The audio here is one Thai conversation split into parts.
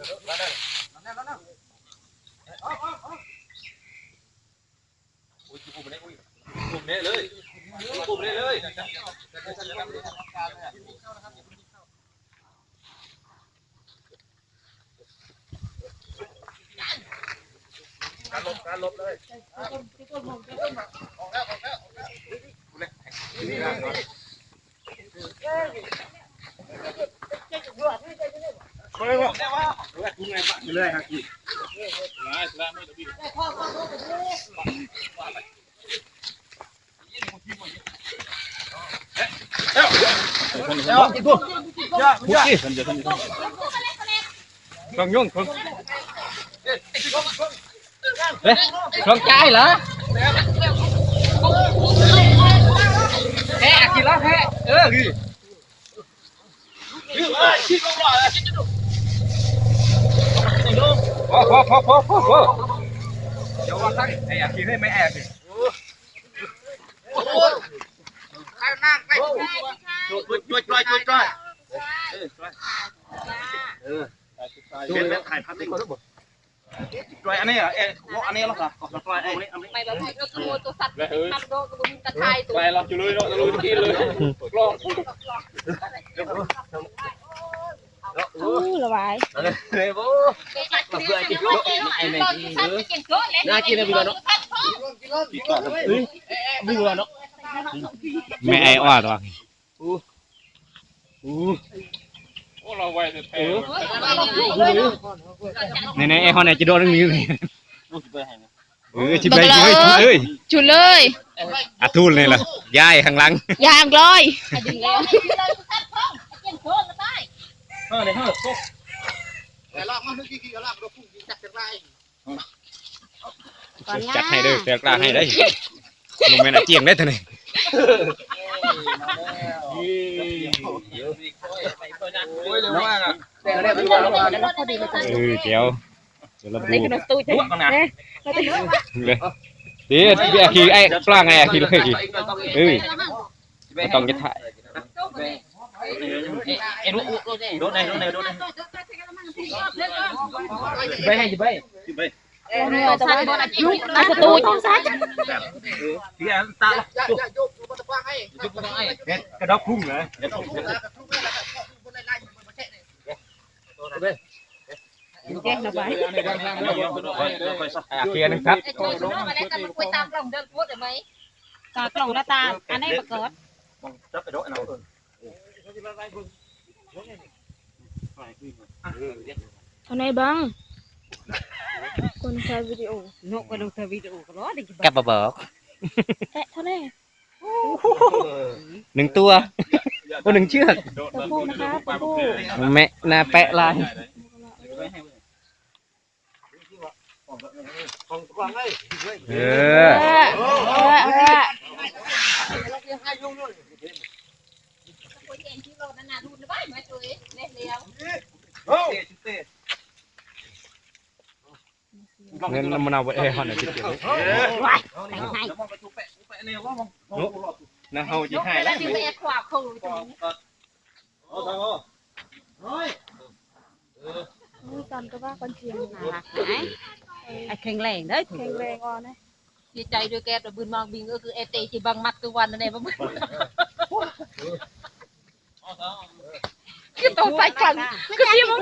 กลุ่มนี้เลยกลุ่มนี้เลยการลบการลบเลยเลยครับพี่ต้องยุ่งต้อ งลองใจเหรอแพ้กินแล้วแพ้เออคือ พอพอพอพอพอพอเดี๋ยวว่าตั้งไอ้อยากกินให้ไม่แอบสิช่วยช่วยช่วยช่วยช่วยเป็นเป็นถ่ายภาพติดช่วยอันนี้อะเอ๊ะอันนี้หรอครับขอช่วยไอ้อันนี้ mày bảo mày nó mua tôi sạch năm đô tôi muốn ta thay tôi ไปเราอยู่เลยเราลุยกินเลยกล้องอู้ละบาย เฮ้ยโว้ cái sạch kia thì nó mất tiêu này này thì sạch cái chuyện cốt lên Ra kia này bây giờ nó- วิ่งเลยเนาะไม่ไอ้อ้อนวะโอ้เราไวแต่แพ้ในในไอ้ฮอนเนี่ยจะโดนเรื่องนี้เลยเออชิบไปชิบไปชิบเลยจุดเลยอาทูลเลยล่ะย้ายข้างหลังยางลอย ออเดี๋ยวเฮ้ยปุ๊บจัดให้เด้อเสียกล้าให้ได้โมเมนต์อาเจียงได้ท่านี่โอ้ยเร็วมากอะเออเจียวเดี๋ยวเราในดูขนมตู้พวกมันนะเลยเดี๋ยวพี่อาคีไอ้ปลาไงอาคีเลยกี่เออไม่ต้องจะถ่าย เอ็นรู้รู้นี่รู้นี่รู้นี่รู้นี่ไปให้ไปไปแต่ว่าลูกอาสตู เด็ดกระดอกพุ่งเลยเด็ดพุ่งเด็ดแจ้งละบายอาคีนึงครับ Ê, thôi, nó mà lấy tao quay tao lòng đơn cốt rồi mấy ตากล่องละตาอันนี้ประกอบจับไปโดดเอาอันไหนบ้างคนถ่ายวิดีโอนกไปลงเธอวิดีโอก็รอได้กี่กับบอกเอ๊ะเท่าไหร่หนึ่งตัวตัวหนึ่งเชือกตะปูนะคะตะปูแม่นาแปะลายเอเอออเออเออ Quay chèn chứ rồi, nó nào đun nó bái mấy tuổi lên liều เงินมันเอาไปเอ้ฮอนเนี่ยจิตเดียวนะเฮาจี lúc ให้ này แล้ว là thì mẹ khoa khổ rồi นี่กันก็ว่าคนเชียงน่ารักไหมไอ้แข็งแรงเด้อแข็งแรงอ่อนนะ Chị chạy đưa kẹp rồi bươn mang bình ơ cứ ete chỉ bằng mặt cơ quan này mà bươn cái tôi phải cần ก็เชียงมั้ง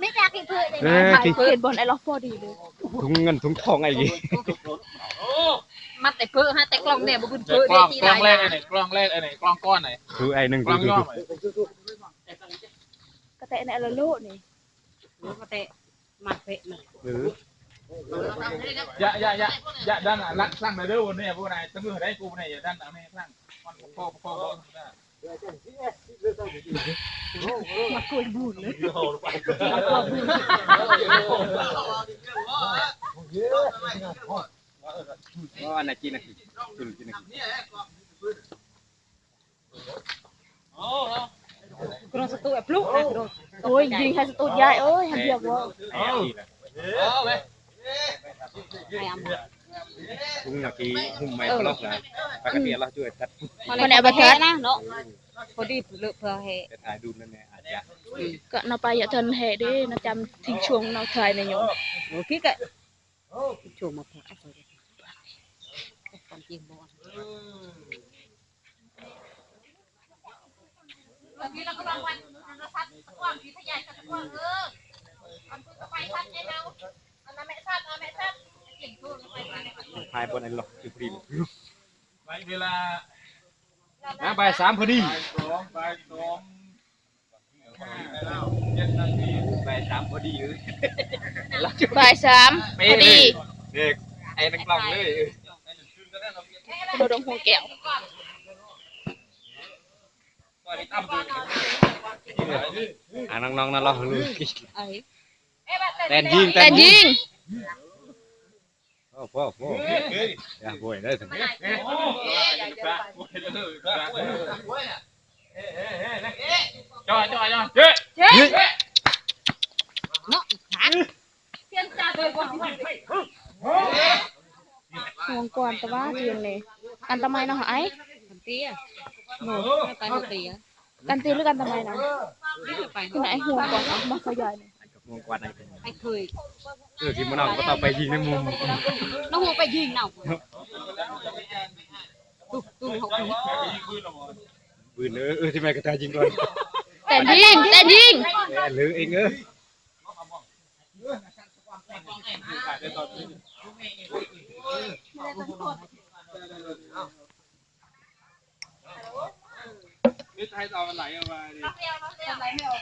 ไม่กล้ากินเพื่อนเลยเออถ่ายที่เห็นบอลไอ้ล็อกพอดีเลยถุงเงินถุงทองไอ้ยี่ mặt tại phơ ha tại còng này mà bươn กล้ phơ อง đây thì กล้องแรก lại ไอ้ไหนกล้องแรกไอ้ไหนกล้องก้อนไหนคือไอ้หนึ่งกล้องคืย่ออไหนกระแตในอลโลนี่นกกระเตะมาเตะมาหรืออย่าอย่าอย่าอย่าดันอะลักสั่งเลยเด้อวันนี้พวกนายตั้งมือได้กูเนี่ยอย่าดันอะไม่สั่งมันโค้งโค้ง มาคุยบุญเลยว่าอันไหนกินนะกินกินนะกระสตูแอบลูกนะกระโอ้ยยิงให้สตูใหญ่เอ้ยหันเดียวว่าไอ้ยี่ไอ้อำถุงนาทีหุ่มไม่ปลอกนะปกติเราช่วยทัดคนไหนประเทศนะเนาะ พอดีเลือกเพื่อให้จะถ่ายดูนั่นแหละอาจจะก็นาไปอย่าทันแห่เด้นาจำทิ้งช่วงนาทายในโยมโอ้คิดกะช่วงมาพอเอาไปความจริงบ่บางทีเราก็ลองวันเราทัดตะกว้างทีทะยานกันตะกว้างเออมันก็ไปทัดไอ้เราอันนั้นแม่ทัดอันแม่ทัดเก่งตัวไปทัดถ่ายบนนั้นหรอกคือพรีมไปเวลา นะบ่ายสามพอดีบ่ายสองบ่ายสองห้าแล้วเจ็ดนาทีบ่ายสามพอดีเออบ่ายสามพอดีเด็กไอ้นักกล้องเลยโดดงหัวแก้วอ่าน้องๆนั่นรอเลยเอ้ยแตนยิงแต่ยิง โอ้โหโอ้โหอย่าป่วยได้ถึงโอ้พระโอ้ยเด้อพระเด้อจ่อยจ่อยจ่อยเจ๊เนาะขาเทียนจ่าโดยคนที่ห่วงก่อนแต่ว่าเจียงเลยกันทำไมเนาะไอ้คันเตี้ยโหไม่ไปหัวเตี้ยกันตีหรือกันทำไมนะนี่ไปที่ไหนห่วงก่อนเอามาขยายหน่อย งงกว่าไหนไอ้เคยเออที่มันเอาก็ต้องไปยิงในมุมน้องหัวไปยิงเนาตุ้มตุ้มหกตุ้มปืนเออเออที่แม่กระจายยิงก่อนแต่ยิงแต่ยิงแต่หรือเองเออนี่ไทยตอนมันไหลออกมาดิเดียวเราเดียว